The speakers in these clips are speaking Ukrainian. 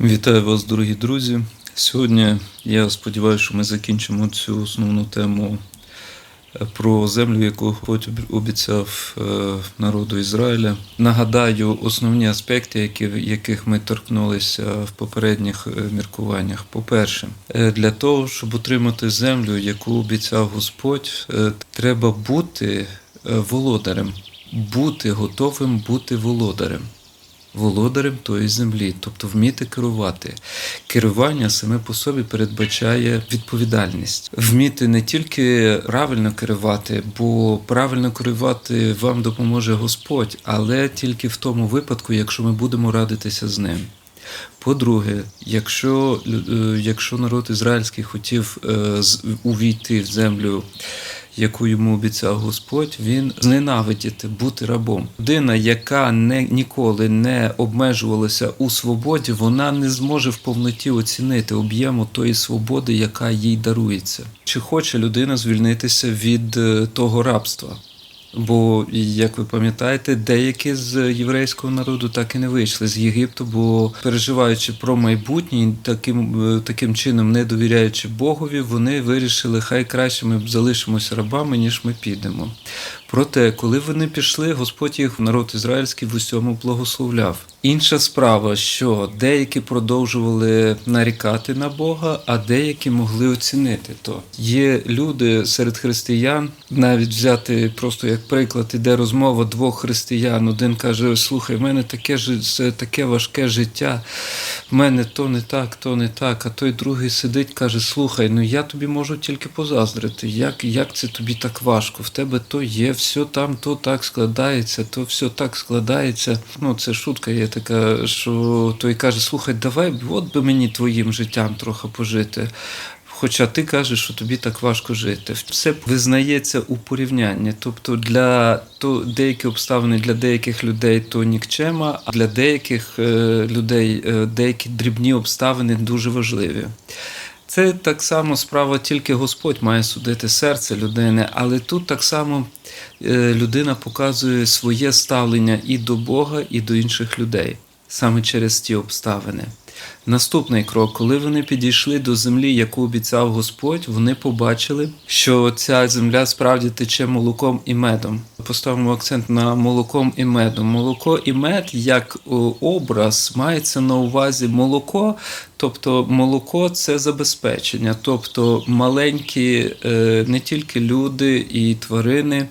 Вітаю вас, дорогі друзі. Сьогодні я сподіваюся, що ми закінчимо цю основну тему е, про землю, яку Господь обіцяв е, народу Ізраїля. Нагадаю основні аспекти, які, яких ми торкнулися в попередніх е, міркуваннях. По-перше, для того, щоб отримати землю, яку обіцяв Господь, треба бути володарем, бути готовим бути володарем володарем тої землі, тобто вміти керувати. Керування саме по собі передбачає відповідальність, вміти не тільки правильно керувати, бо правильно керувати вам допоможе Господь, але тільки в тому випадку, якщо ми будемо радитися з ним. По-друге, якщо, е, якщо народ ізраїльський хотів е, увійти в землю, яку йому обіцяв Господь, він зненавидіти бути рабом. Людина, яка не ніколи не обмежувалася у свободі, вона не зможе в повноті оцінити об'єму тої свободи, яка їй дарується. Чи хоче людина звільнитися від е, того рабства? Бо, як ви пам'ятаєте, деякі з єврейського народу так і не вийшли з Єгипту, бо переживаючи про майбутнє, таким, е, таким чином не довіряючи Богові, вони вирішили, хай краще ми залишимося рабами, ніж ми підемо. Проте, коли вони пішли, Господь їх, народ ізраїльський, в усьому благословляв. Інша справа, що деякі продовжували нарікати на Бога, а деякі могли оцінити то. Є люди серед християн, навіть взяти просто як приклад, іде розмова двох християн. Один каже: Слухай, в мене таке таке важке життя, в мене то не так, то не так. А той другий сидить, каже: Слухай, ну я тобі можу тільки позаздрити. Як, як це тобі так важко? В тебе то є, все там, то так складається, то все так складається. Ну, це шутка є така, що той каже: Слухай, давай, от би мені твоїм життям трохи пожити. Хоча ти кажеш, що тобі так важко жити. Все визнається у порівнянні. Тобто для то деякі обставини для деяких людей то нікчема, а для деяких е, людей е, деякі дрібні обставини дуже важливі. Це так само справа, тільки Господь має судити серце людини, але тут так само е, людина показує своє ставлення і до Бога, і до інших людей саме через ті обставини. Наступний крок, коли вони підійшли до землі, яку обіцяв Господь, вони побачили, що ця земля справді тече молоком і медом. Поставимо акцент на молоком і медом. Молоко і мед як образ мається на увазі молоко, тобто молоко це забезпечення, тобто маленькі е, не тільки люди і тварини,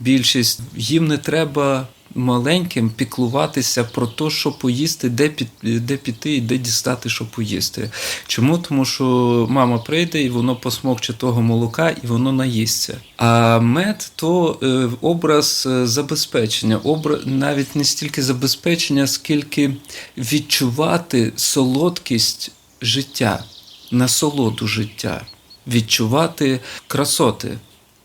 більшість. Їм не треба маленьким піклуватися про те, що поїсти, де, під, де піти і де дістати, що поїсти. Чому? Тому що мама прийде і воно посмокче того молока, і воно наїсться. А мед то е, образ е, забезпечення, образ навіть не стільки забезпечення, скільки відчувати солодкість життя, насолоду життя, відчувати красоти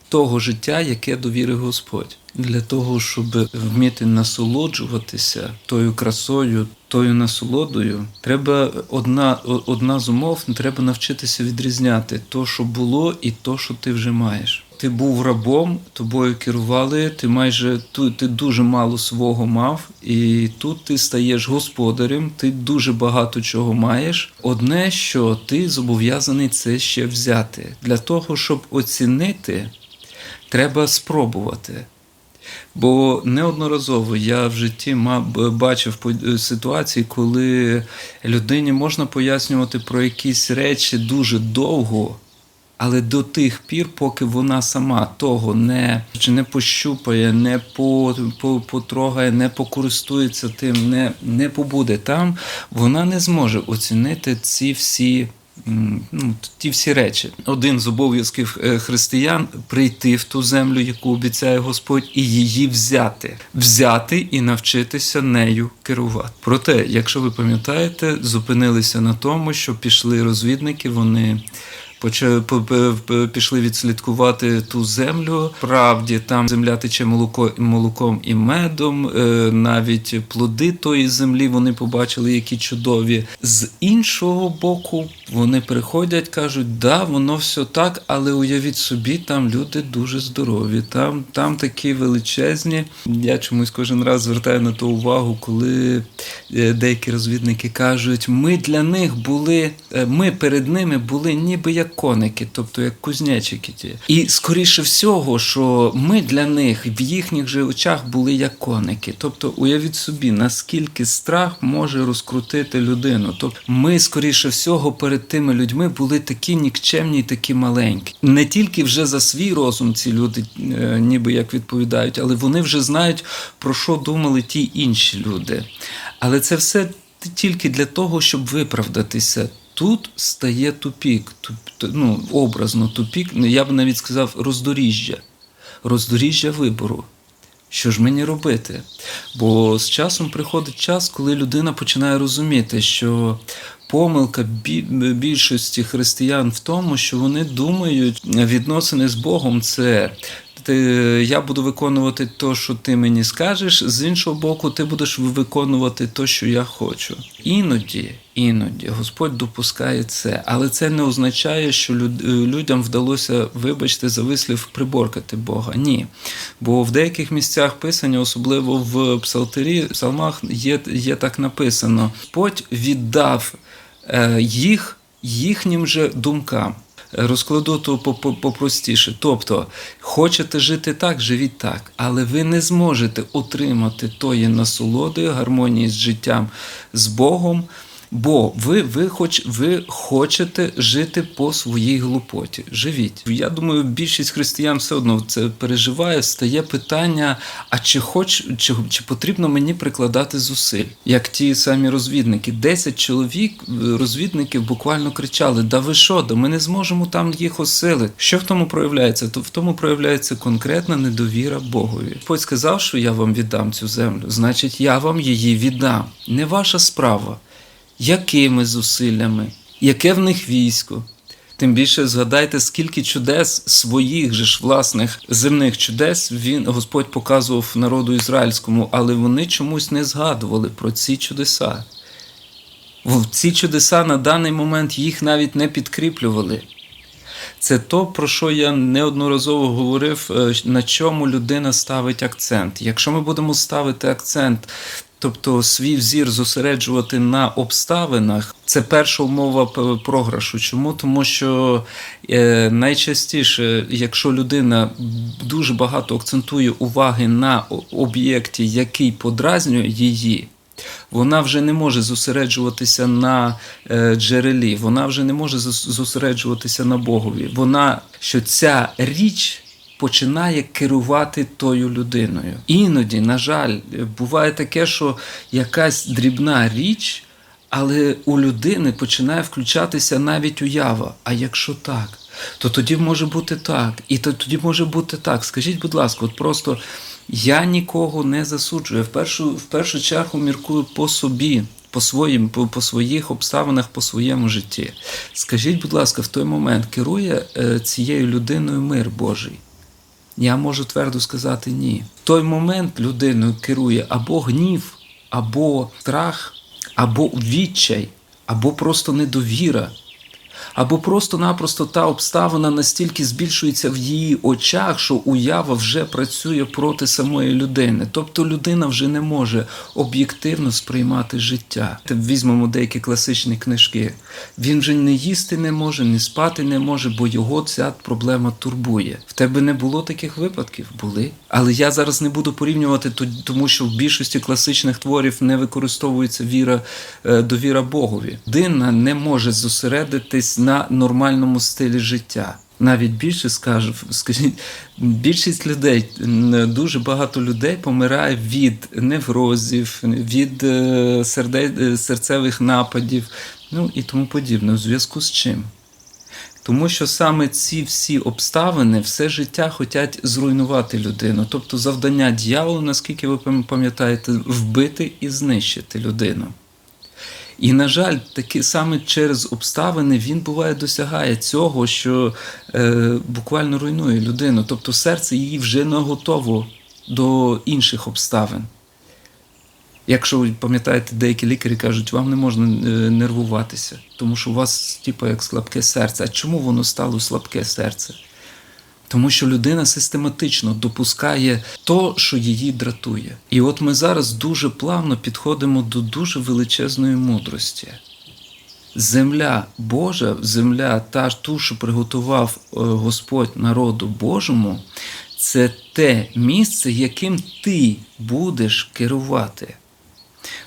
того життя, яке довірив Господь. Для того, щоб вміти насолоджуватися тою красою, тою насолодою, треба одна, одна з умов, треба навчитися відрізняти то, що було, і то, що ти вже маєш. Ти був рабом, тобою керували, ти майже ти дуже мало свого мав, і тут ти стаєш господарем, ти дуже багато чого маєш. Одне, що ти зобов'язаний це ще взяти. Для того, щоб оцінити, треба спробувати. Бо неодноразово я в житті бачив ситуації, коли людині можна пояснювати про якісь речі дуже довго, але до тих пір, поки вона сама того не, чи не пощупає, не по, по, потрогає, не покористується тим, не, не побуде там, вона не зможе оцінити ці всі. Ну, ті всі речі. Один з обов'язків е, християн прийти в ту землю, яку обіцяє Господь, і її взяти, взяти і навчитися нею керувати. Проте, якщо ви пам'ятаєте, зупинилися на тому, що пішли розвідники, вони пішли відслідкувати ту землю. Правді там земля тече молоко, молоком і медом. е, Навіть плоди тої землі вони побачили, які чудові. З іншого боку, вони приходять, кажуть, да, воно все так, але уявіть собі, там люди дуже здорові. Там, там такі величезні. Я чомусь кожен раз звертаю на то увагу, коли е, деякі розвідники кажуть, ми для них були, е, ми перед ними були ніби як коники, тобто як кузнечики. ті. І скоріше всього, що ми для них в їхніх же очах були як коники. Тобто, уявіть собі, наскільки страх може розкрутити людину. Тобто, ми, скоріше всього, перед тими людьми були такі нікчемні, і такі маленькі. Не тільки вже за свій розум ці люди, е, ніби як відповідають, але вони вже знають, про що думали ті інші люди. Але це все тільки для того, щоб виправдатися. Тут стає тупік, туп, ну, образно тупік, ну, я б навіть сказав роздоріжжя, роздоріжжя вибору. Що ж мені робити? Бо з часом приходить час, коли людина починає розуміти, що помилка більшості християн в тому, що вони думають, відносини з Богом це. Ти, я буду виконувати те, що ти мені скажеш, з іншого боку, ти будеш виконувати те, що я хочу. Іноді, іноді Господь допускає це, але це не означає, що люд, людям вдалося, вибачте, за вислів приборкати Бога. Ні. Бо в деяких місцях писання, особливо в псалтирі, псалмах, є, є так написано: Господь віддав е, їх їхнім же думкам. Розкладу то по- по- попростіше. Тобто, хочете жити так, живіть так, але ви не зможете отримати тої насолоди, гармонії з життям з Богом, бо ви, ви, хоч, ви хочете жити по своїй глупоті. Живіть. Я думаю, більшість християн все одно це переживає. Стає питання: а чи хоч чи, чи потрібно мені прикладати зусиль? Як ті самі розвідники? Десять чоловік розвідників буквально кричали: Да ви що? Да ми не зможемо там їх осилити. Що в тому проявляється? То в тому проявляється конкретна недовіра Богові. Господь сказав, що я вам віддам цю землю, значить, я вам її віддам. Не ваша справа якими зусиллями, яке в них військо. Тим більше згадайте, скільки чудес своїх же ж власних земних чудес він Господь показував народу ізраїльському, але вони чомусь не згадували про ці чудеса. Ці чудеса на даний момент їх навіть не підкріплювали. Це то, про що я неодноразово говорив, е, на чому людина ставить акцент. Якщо ми будемо ставити акцент, тобто свій взір зосереджувати на обставинах, це перша умова програшу. Чому? Тому що е, найчастіше, якщо людина дуже багато акцентує уваги на об'єкті, який подразнює її, вона вже не може зосереджуватися на е, джерелі, вона вже не може зосереджуватися на Богові. Вона що ця річ починає керувати тою людиною. Іноді, на жаль, буває таке, що якась дрібна річ, але у людини починає включатися навіть уява. А якщо так? То тоді може бути так, і то тоді може бути так. Скажіть, будь ласка, от просто я нікого не засуджую. В першу, в першу чергу міркую по собі, по, своїм, по, по своїх обставинах, по своєму житті. Скажіть, будь ласка, в той момент керує е, цією людиною мир Божий? Я можу твердо сказати ні. В той момент людиною керує або гнів, або страх, або відчай, або просто недовіра, або просто-напросто та обставина настільки збільшується в її очах, що уява вже працює проти самої людини. Тобто людина вже не може об'єктивно сприймати життя. Візьмемо деякі класичні книжки. Він вже не їсти не може, не спати не може, бо його ця проблема турбує. В тебе не було таких випадків? Були. Але я зараз не буду порівнювати, то- тому що в більшості класичних творів не використовується віра, е, довіра Богові. Людина не може зосередитись на нормальному стилі життя. Навіть більше скажу, скажіть, більшість людей, дуже багато людей помирає від неврозів, від е, серде, е, серцевих нападів, ну і тому подібне. У зв'язку з чим? Тому що саме ці всі обставини все життя хочуть зруйнувати людину. Тобто завдання дьяволу, наскільки ви пам'ятаєте, вбити і знищити людину. І, на жаль, таки саме через обставини він буває досягає цього, що е, буквально руйнує людину. Тобто серце її вже не готово до інших обставин. Якщо ви пам'ятаєте, деякі лікарі кажуть, вам не можна е, нервуватися, тому що у вас, типу, як слабке серце. А чому воно стало слабке серце? Тому що людина систематично допускає то, що її дратує. І от ми зараз дуже плавно підходимо до дуже величезної мудрості. Земля Божа, земля, та ту, що приготував е, Господь народу Божому, це те місце, яким ти будеш керувати.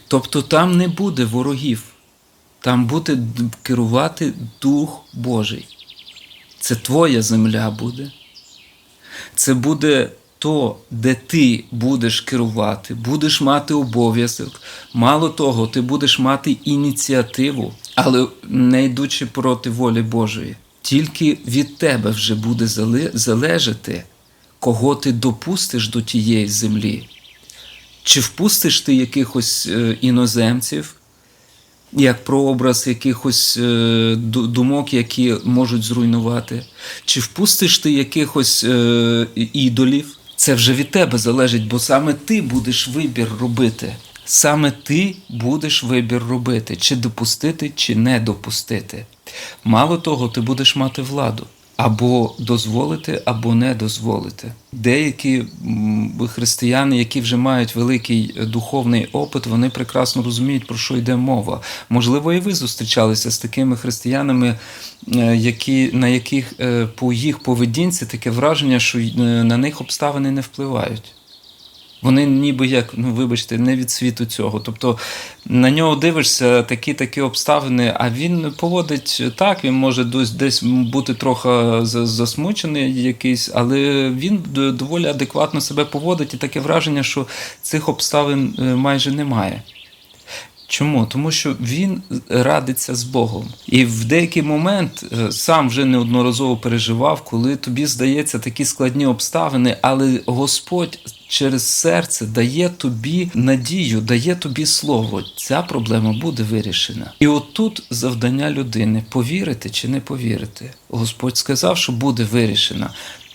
Тобто там не буде ворогів, там буде керувати Дух Божий. Це твоя земля буде. Це буде то, де ти будеш керувати, будеш мати обов'язок. Мало того, ти будеш мати ініціативу, але не йдучи проти волі Божої. Тільки від тебе вже буде залежати, кого ти допустиш до тієї землі. Чи впустиш ти якихось е, іноземців, як прообраз якихось е, думок, які можуть зруйнувати? Чи впустиш ти якихось е, ідолів? Це вже від тебе залежить, бо саме ти будеш вибір робити. Саме ти будеш вибір робити, чи допустити, чи не допустити. Мало того, ти будеш мати владу. Або дозволити, або не дозволити. Деякі християни, які вже мають великий е, духовний опит, вони прекрасно розуміють, про що йде мова. Можливо, і ви зустрічалися з такими християнами, е, які, на яких е, по їх поведінці таке враження, що на них обставини не впливають. Вони ніби як, ну вибачте, не від світу цього. Тобто на нього дивишся такі такі обставини, а він поводить так, він може десь, десь бути трохи засмучений якийсь, але він доволі адекватно себе поводить, і таке враження, що цих обставин е, майже немає. Чому? Тому що він радиться з Богом. І в деякий момент е, сам вже неодноразово переживав, коли тобі здається такі складні обставини, але Господь через серце дає тобі надію, дає тобі слово. Ця проблема буде вирішена. І отут завдання людини повірити чи не повірити. Господь сказав, що буде вирішена.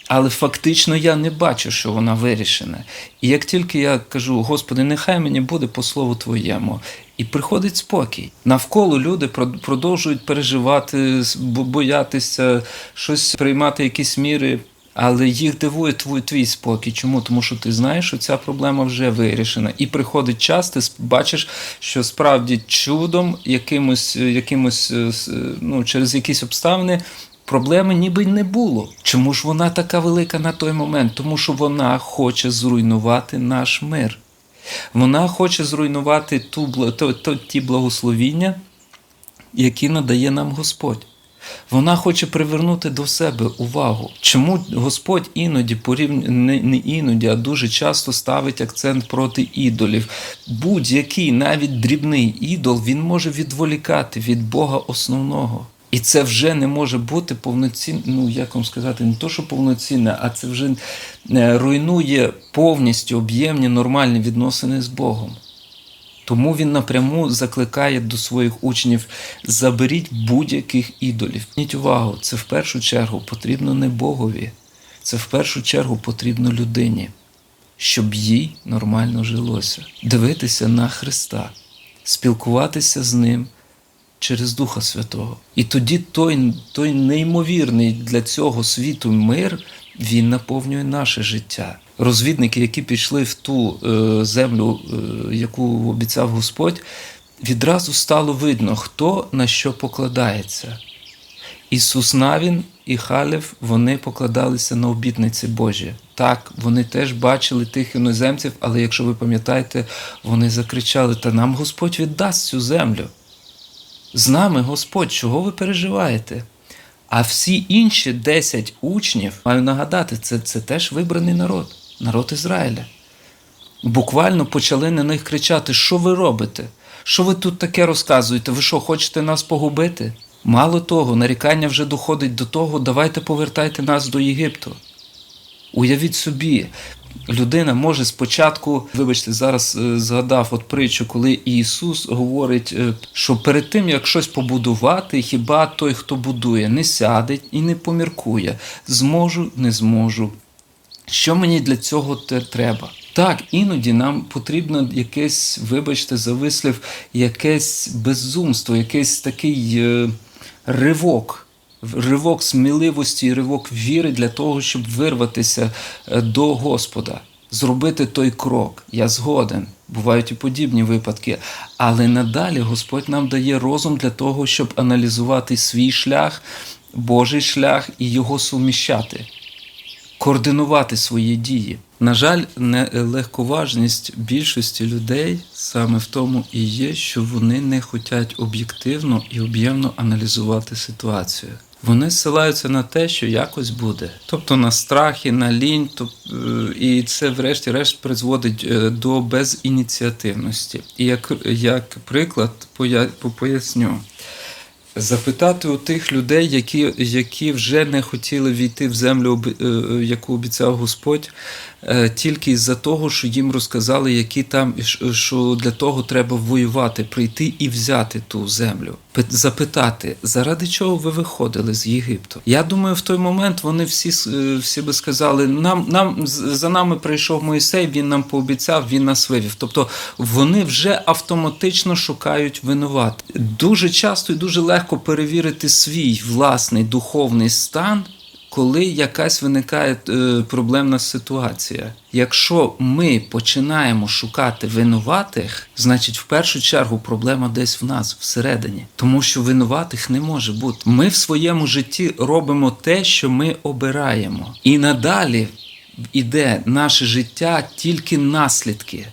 Але фактично я не бачу, що вона вирішена. І як тільки я кажу, Господи, нехай мені буде по слову Твоєму, і приходить спокій. Навколо люди продовжують переживати, боятися, щось приймати якісь міри. Але їх дивує твій, твій спокій. Чому? Тому що ти знаєш, що ця проблема вже вирішена. І приходить час, ти бачиш, що справді чудом, якимось, якимось е, ну, через якісь обставини проблеми ніби не було. Чому ж вона така велика на той момент? Тому що вона хоче зруйнувати наш мир. Вона хоче зруйнувати ту, то, то, ті благословіння, які надає нам Господь. Вона хоче привернути до себе увагу. Чому Господь іноді порівнює не, іноді, а дуже часто ставить акцент проти ідолів. Будь-який, навіть дрібний ідол, він може відволікати від Бога основного. І це вже не може бути повноцінне, ну як вам сказати, не то, що повноцінне, а це вже е, руйнує повністю об'ємні нормальні відносини з Богом. Тому він напряму закликає до своїх учнів: заберіть будь-яких ідолів. Зверніть увагу, це в першу чергу потрібно не Богові, це в першу чергу потрібно людині, щоб їй нормально жилося, дивитися на Христа, спілкуватися з Ним через Духа Святого. І тоді той, той неймовірний для цього світу мир він наповнює наше життя. Розвідники, які пішли в ту е, землю, е, яку обіцяв Господь, відразу стало видно, хто на що покладається. Ісус Навін і Халев вони покладалися на обітниці Божі. Так, вони теж бачили тих іноземців, але якщо ви пам'ятаєте, вони закричали: Та нам Господь віддасть цю землю. З нами Господь, чого ви переживаєте? А всі інші 10 учнів, маю нагадати, це, це теж вибраний народ, народ Ізраїля. Буквально почали на них кричати: Що ви робите? Що ви тут таке розказуєте? Ви що, хочете нас погубити? Мало того, нарікання вже доходить до того, давайте повертайте нас до Єгипту. Уявіть собі, Людина може спочатку, вибачте, зараз е, згадав от притчу, коли Ісус говорить, е, що перед тим як щось побудувати, хіба той, хто будує, не сяде і не поміркує. Зможу, не зможу. Що мені для цього треба? Так, іноді нам потрібно якесь, вибачте, за вислів, якесь безумство, якийсь такий е, ривок, ривок сміливості, ривок віри для того, щоб вирватися е, до Господа, зробити той крок. Я згоден. Бувають і подібні випадки. Але надалі Господь нам дає розум для того, щоб аналізувати свій шлях, Божий шлях і його суміщати координувати свої дії. На жаль, нелегковажність більшості людей саме в тому і є, що вони не хочуть об'єктивно і об'ємно аналізувати ситуацію. Вони ссилаються на те, що якось буде, тобто на страхи, на лінь, е, і це, врешті-решт, призводить е, до безініціативності. І як, як приклад, поя- поясню запитати у тих людей, які, які вже не хотіли війти в землю, оби- е, яку обіцяв Господь, е, тільки із-за того, що їм розказали, які там що- для того треба воювати, прийти і взяти ту землю. Запитати, заради чого ви виходили з Єгипту? Я думаю, в той момент вони всі е, всі би сказали: нам, нам за нами прийшов Моїсей, він нам пообіцяв, він нас вивів. Тобто вони вже автоматично шукають винуват. Дуже часто і дуже легко перевірити свій власний духовний стан. Коли якась виникає е, проблемна ситуація, якщо ми починаємо шукати винуватих, значить в першу чергу проблема десь в нас всередині, тому що винуватих не може бути. Ми в своєму житті робимо те, що ми обираємо, і надалі іде наше життя тільки наслідки.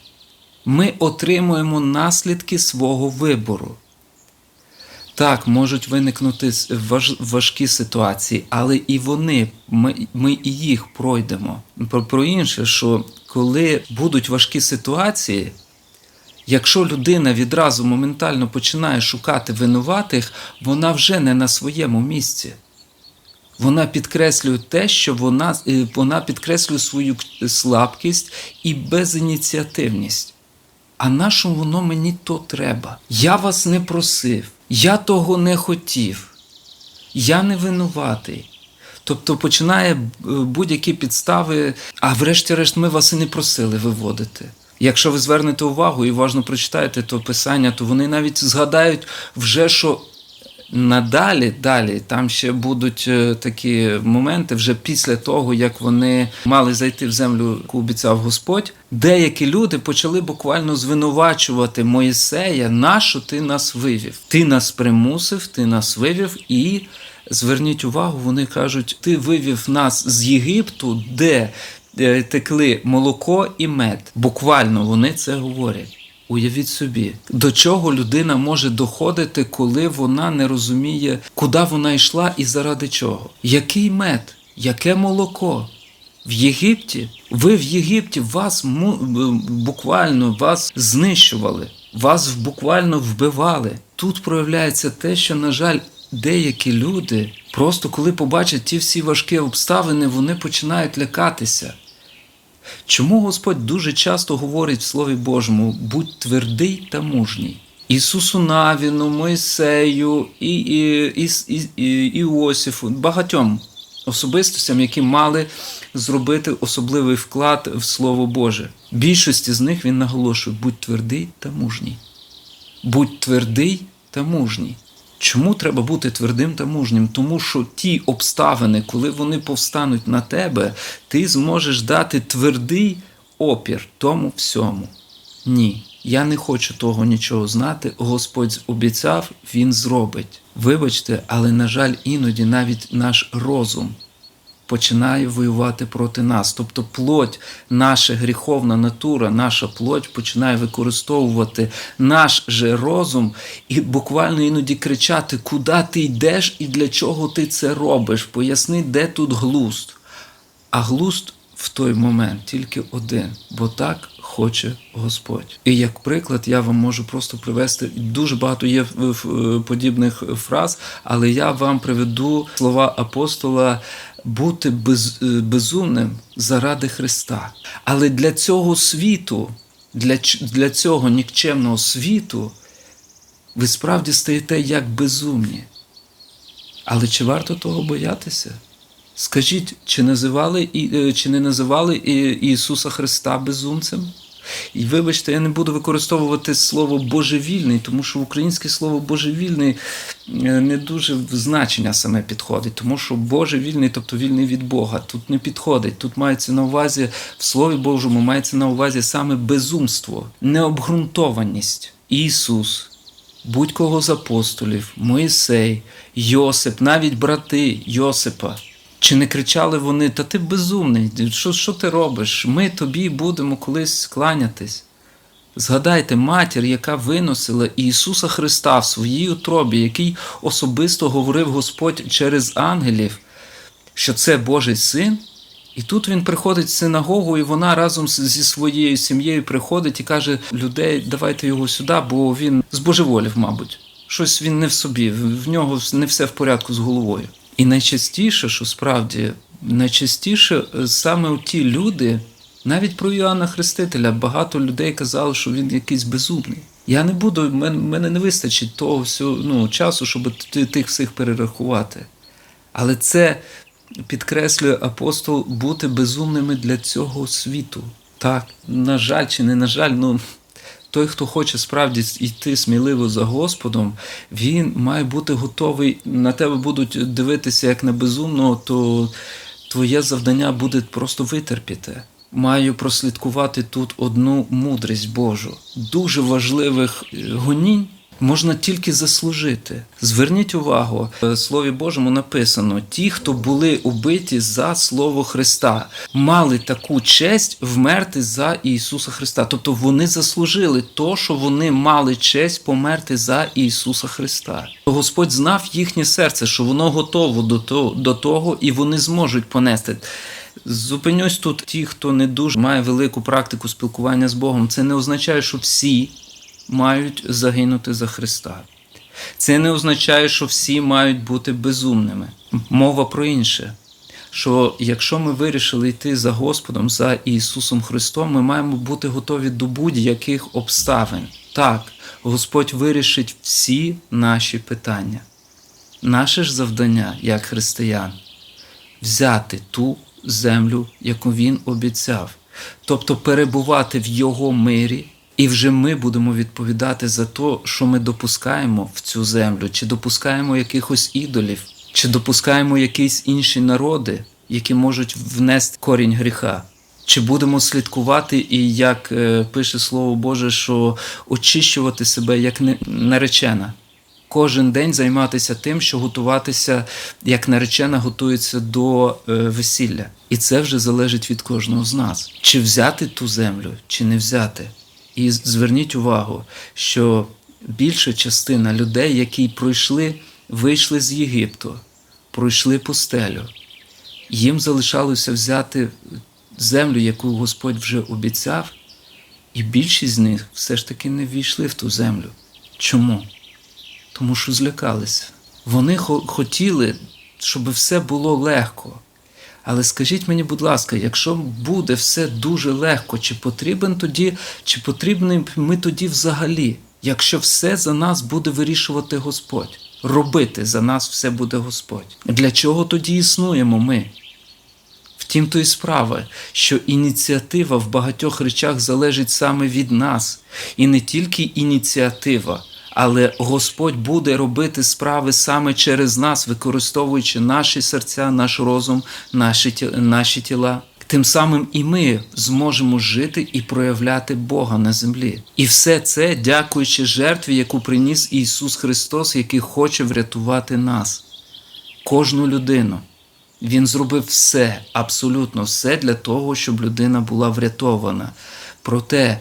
Ми отримуємо наслідки свого вибору. Так, можуть виникнути важ, важкі ситуації, але і вони, ми, ми і їх пройдемо. Про, про інше, що коли будуть важкі ситуації, якщо людина відразу моментально починає шукати винуватих, вона вже не на своєму місці. Вона підкреслює те, що вона, е, вона підкреслює свою слабкість і безініціативність. А на що воно мені то треба? Я вас не просив, я того не хотів, я не винуватий. Тобто починає е, будь-які підстави, а врешті-решт ми вас і не просили виводити. Якщо ви звернете увагу і уважно прочитаєте то писання, то вони навіть згадають вже, що надалі, далі, там ще будуть е, такі моменти, вже після того, як вони мали зайти в землю, яку обіцяв Господь, деякі люди почали буквально звинувачувати Моїсея, нащо ти нас вивів? Ти нас примусив, ти нас вивів і. Зверніть увагу, вони кажуть: ти вивів нас з Єгипту, де е, текли молоко і мед. Буквально вони це говорять. Уявіть собі, до чого людина може доходити, коли вона не розуміє, куди вона йшла і заради чого. Який мед, яке молоко? В Єгипті, ви в Єгипті вас буквально вас знищували, вас буквально вбивали. Тут проявляється те, що, на жаль, деякі люди просто коли побачать ті всі важкі обставини, вони починають лякатися. Чому Господь дуже часто говорить в Слові Божому: будь твердий та мужній? Ісусу Навіну, Мойсею, і, і, і, і, і Іосифу, багатьом особистостям, які мали зробити особливий вклад в Слово Боже. Більшості з них він наголошує: будь твердий та мужній. Будь твердий та мужній. Чому треба бути твердим та мужнім? Тому що ті обставини, коли вони повстануть на тебе, ти зможеш дати твердий опір тому всьому. Ні, я не хочу того нічого знати. Господь обіцяв, Він зробить. Вибачте, але, на жаль, іноді навіть наш розум починає воювати проти нас. Тобто плоть, наша гріховна натура, наша плоть починає використовувати наш же розум і буквально іноді кричати, куди ти йдеш і для чого ти це робиш. Поясни, де тут глузд. А глузд в той момент тільки один, бо так хоче Господь. І як приклад, я вам можу просто привести дуже багато є е, подібних фраз, але я вам приведу слова апостола бути без, е, безумним заради Христа. Але для цього світу, для, для цього нікчемного світу, ви справді стаєте як безумні. Але чи варто того боятися? Скажіть, чи називали, е, чи не називали Ісуса Христа безумцем? І вибачте, я не буду використовувати слово божевільний, тому що українське слово божевільний е, не дуже в значення саме підходить, тому що божевільний, тобто вільний від Бога, тут не підходить. Тут мається на увазі в Слові Божому, мається на увазі саме безумство, необґрунтованість. Ісус, будь-кого з апостолів, Моїсей, Йосип, навіть брати Йосипа. Чи не кричали вони, та ти безумний, що, що ти робиш? Ми тобі будемо колись кланятись. Згадайте матір, яка виносила Ісуса Христа в своїй утробі, який особисто говорив Господь через ангелів, що це Божий син. І тут він приходить в синагогу, і вона разом зі своєю сім'єю приходить і каже: людей, давайте його сюди, бо він збожеволів, мабуть. Щось він не в собі, в в нього не все в порядку з головою. І найчастіше, що справді, найчастіше е, саме ті люди, навіть про Іоанна Хрестителя, багато людей казали, що він якийсь безумний. Я не буду, мене не вистачить того всього ну, часу, щоб тих всіх перерахувати. Але це підкреслює апостол бути безумними для цього світу. Так, на жаль, чи не на жаль, ну той, хто хоче справді йти сміливо за Господом, він має бути готовий. На тебе будуть дивитися як на безумного, то твоє завдання буде просто витерпіти. Маю прослідкувати тут одну мудрість Божу. Дуже важливих е, гонінь можна тільки заслужити. Зверніть увагу, в Слові Божому написано: ті, хто були убиті за Слово Христа, мали таку честь вмерти за Ісуса Христа. Тобто вони заслужили то, що вони мали честь померти за Ісуса Христа. Господь знав їхнє серце, що воно готово до того, до того і вони зможуть понести. Зупинюсь тут, ті, хто не дуже має велику практику спілкування з Богом, це не означає, що всі мають загинути за Христа. Це не означає, що всі мають бути безумними. Мова про інше. Що якщо ми вирішили йти за Господом, за Ісусом Христом, ми маємо бути готові до будь-яких обставин. Так, Господь вирішить всі наші питання. Наше ж завдання, як християн, взяти ту землю, яку він обіцяв, тобто перебувати в його мирі, і вже ми будемо відповідати за те, що ми допускаємо в цю землю, чи допускаємо якихось ідолів, чи допускаємо якісь інші народи, які можуть внести корінь гріха. Чи будемо слідкувати, і як е, пише Слово Боже, що очищувати себе як наречена, кожен день займатися тим, що готуватися, як наречена готується до е, весілля. І це вже залежить від кожного з нас. Чи взяти ту землю, чи не взяти. І зверніть увагу, що більша частина людей, які пройшли, вийшли з Єгипту, пройшли пустелю, їм залишалося взяти землю, яку Господь вже обіцяв, і більшість з них все ж таки не ввійшли в ту землю. Чому? Тому що злякалися. Вони хо- хотіли, щоб все було легко. Але скажіть мені, будь ласка, якщо буде все дуже легко, чи потрібен тоді, чи потрібні ми тоді взагалі, якщо все за нас буде вирішувати Господь? Робити за нас все буде Господь. Для чого тоді існуємо ми? Втім, то і справа, що ініціатива в багатьох речах залежить саме від нас, і не тільки ініціатива, але Господь буде робити справи саме через нас, використовуючи наші серця, наш розум, наші, наші тіла. Тим самим і ми зможемо жити і проявляти Бога на землі. І все це дякуючи жертві, яку приніс Ісус Христос, який хоче врятувати нас, кожну людину. Він зробив все, абсолютно все для того, щоб людина була врятована. Проте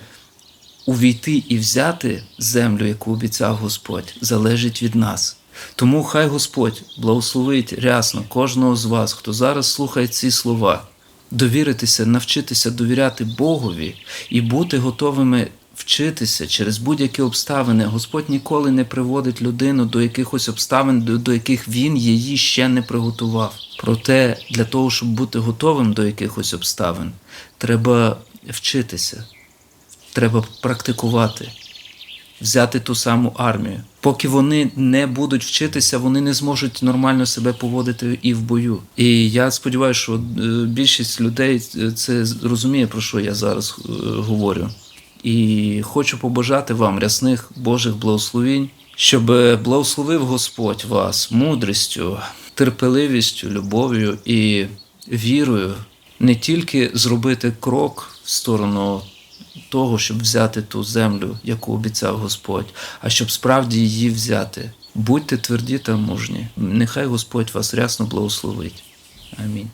увійти і взяти землю, яку обіцяв Господь, залежить від нас. Тому хай Господь благословить рясно кожного з вас, хто зараз слухає ці слова, довіритися, навчитися довіряти Богові і бути готовими вчитися через будь-які обставини. Господь ніколи не приводить людину до якихось обставин, до, яких він її ще не приготував. Проте для того, щоб бути готовим до якихось обставин, треба вчитися, треба практикувати, взяти ту саму армію. Поки вони не будуть вчитися, вони не зможуть нормально себе поводити і в бою. І я сподіваюся, що е, більшість людей е, це розуміє, про що я зараз е, говорю. І хочу побажати вам рясних Божих благословінь, щоб благословив Господь вас мудрістю, терпеливістю, любов'ю і вірою не тільки зробити крок в сторону того, щоб взяти ту землю, яку обіцяв Господь, а щоб справді її взяти. Будьте тверді та мужні. Нехай Господь вас рясно благословить. Амінь.